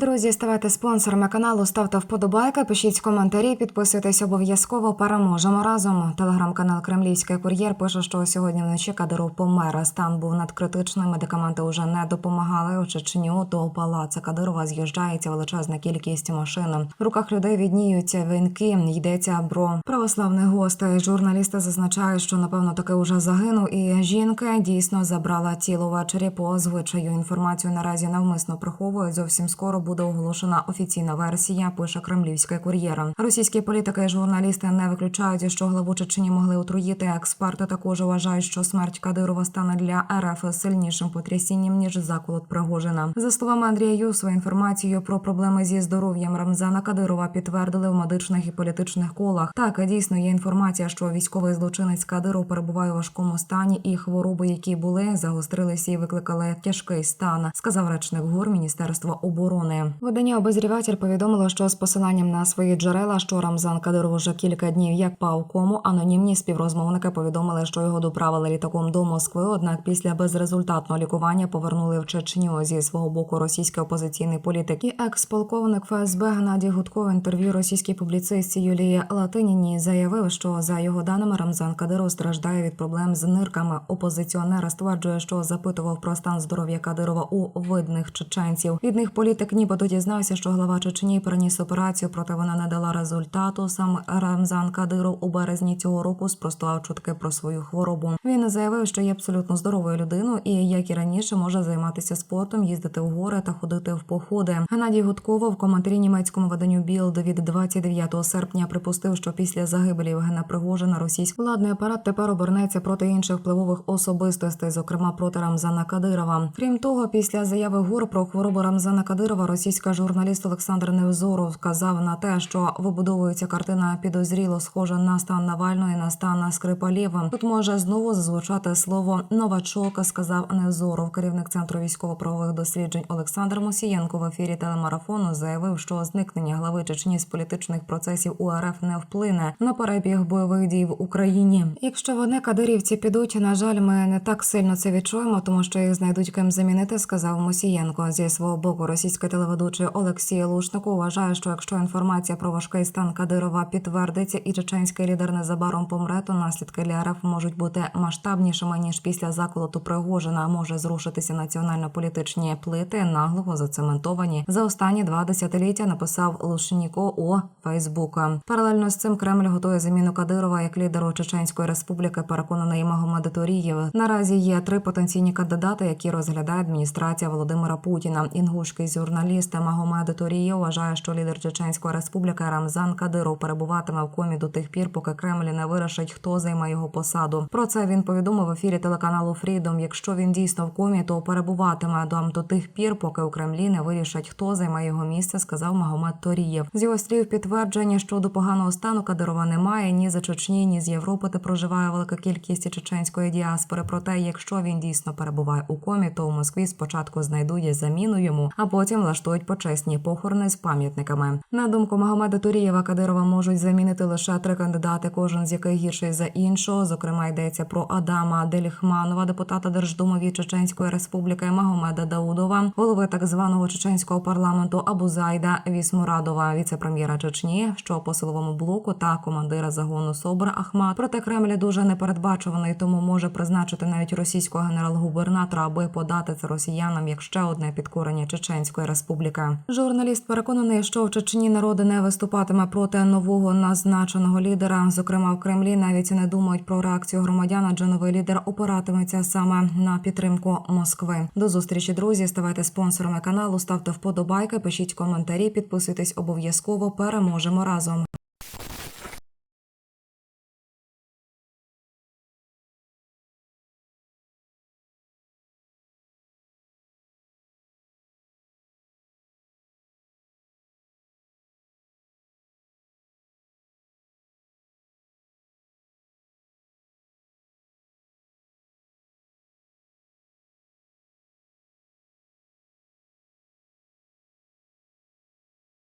Друзі, ставайте спонсорами каналу, ставте вподобайки, пишіть коментарі, підписуйтесь обов'язково. Переможемо разом. Телеграм-канал Кремлівський кур'єр пише, що сьогодні вночі Кадиров помер. Стан був надкритичним. Медикаменти вже не допомагали. У Чечню до палаца Кадирова з'їжджається величезна кількість машин. В руках людей відніються вінки. Йдеться про православних гостей. Журналісти зазначають, що напевно таки уже загинув. І жінка дійсно забрала тіло ввечері по звичаю. Інформацію наразі навмисно приховують. Зовсім скоро буде оголошена офіційна версія. Пише Кремлівська кур'єра. Російські політики і журналісти не виключають, що главу Чечні могли отруїти. Експерти також вважають, що смерть Кадирова стане для РФ сильнішим потрясінням ніж заколот Пригожина. За словами Андрія Юсова, інформацію про проблеми зі здоров'ям Рамзана Кадирова підтвердили в медичних і політичних колах. Так дійсно є інформація, що військовий злочинець Кадиров перебуває у важкому стані, і хвороби, які були, загострилися і викликали тяжкий стан, сказав речник ГУР Міністерства оборони. Видання обозріватель повідомило, що з посиланням на свої джерела, що Рамзан Кадиров вже кілька днів як пав кому, анонімні співрозмовники повідомили, що його доправили літаком до Москви. Однак після безрезультатного лікування повернули в Чечню зі свого боку російський опозиційний політик і екс-полковник ФСБ Геннадій Гудков в інтерв'ю російській публіцистці Юлії Латиніні заявив, що за його даними Рамзан Кадиров страждає від проблем з нирками. Опозиціонер стверджує, що запитував про стан здоров'я Кадирова у видних чеченців. Від них політик нібито дізнався, що глава Чечні переніс операцію, проте вона не дала результату. Сам Рамзан Кадиров у березні цього року спростував чутки про свою хворобу. Він заявив, що є абсолютно здоровою людиною і, як і раніше, може займатися спортом, їздити в гори та ходити в походи. Геннадій Гудкова в коментарі німецькому виданню Білд від 29 серпня припустив, що після загибелі Євгена Пригожина російський владний апарат тепер обернеться проти інших впливових особистостей, зокрема проти Рамзана Кадирова. Крім того, після заяви ГУР про хворобу Рамзана Кадирова, російська журналіст Олександр Невзоров вказав на те, що вибудовується картина підозріло схожа на стан Навального і на стан Скрипалєва. Тут може знову зазвучати слово новачок, сказав Невзоров. Керівник центру військово-правових досліджень Олександр Мосієнко в ефірі телемарафону заявив, що зникнення глави Чечні з політичних процесів у РФ не вплине на перебіг бойових дій в Україні. Якщо вони кадирівці підуть, на жаль, ми не так сильно це відчуємо, тому що їх знайдуть ким замінити, сказав Мосієнко. Зі свого боку, російський телеведучий Олексій Лушнику вважає, що якщо інформація про важкий стан Кадирова підтвердиться, і чеченський лідер незабаром помре, то наслідки для РФ можуть бути масштабнішими ніж після заколоту Пригожина. Може зрушитися національно-політичні плити, наглого зацементовані за останні два десятиліття. Написав Лушніко у Фейсбука. Паралельно з цим Кремль готує заміну Кадирова як лідеру Чеченської республіки. Переконаний Магомед Торієв. Наразі є три потенційні кандидати, які розглядає адміністрація Володимира Путіна. Інгушський журналіст Магомед Торієв вважає, що лідер Чеченської республіки Рамзан Кадиров перебуватиме в комі до тих пір, поки Кремль не вирішить, хто займе його посаду. Про це він повідомив в ефірі телеканалу Фрідом. Якщо він дійсно в комі, то перебуватиме до, до тих пір, поки у Кремлі не вирішать, хто займе його місце, сказав Магомед Торієв. З його слів підтвердження, що до поганого стану Кадирова немає ні за Чечні, ні з Європи, де проживає велика кількість чеченської діаспори. Проте, якщо він дійсно перебуває у комі, то у Москві спочатку знайдуть заміну йому, а потім влаштують почесні похорони з пам'ятниками. На думку Магомеда Турієва, Кадирова можуть замінити лише три кандидати, кожен з яких гірший за іншого. Зокрема, йдеться про Адама Деліхманова, депутата Держдуми від Чеченської республіки, Магомеда Даудова, голови так званого чеченського парламенту Абузайда Вісмурадова, віце-прем'єра Чечні, що по силовому блоку та командира загону Собра Ахмат. Проте Кремль дуже непередбачуваний, тому може призначити навіть російського генерал-губернатора, аби подати це росіянам як ще одне підкорення Чеченської республіки. Журналіст переконаний, що в Чечні народ не виступатиме проти нового назначеного лідера. Зокрема, в Кремлі навіть не думають про реакцію громадян, адже новий лідер опиратиметься саме на підтримку Москви. До зустрічі, друзі. Ставайте спонсорами каналу, ставте вподобайки, пишіть коментарі, підписуйтесь обов'язково. Переможемо разом.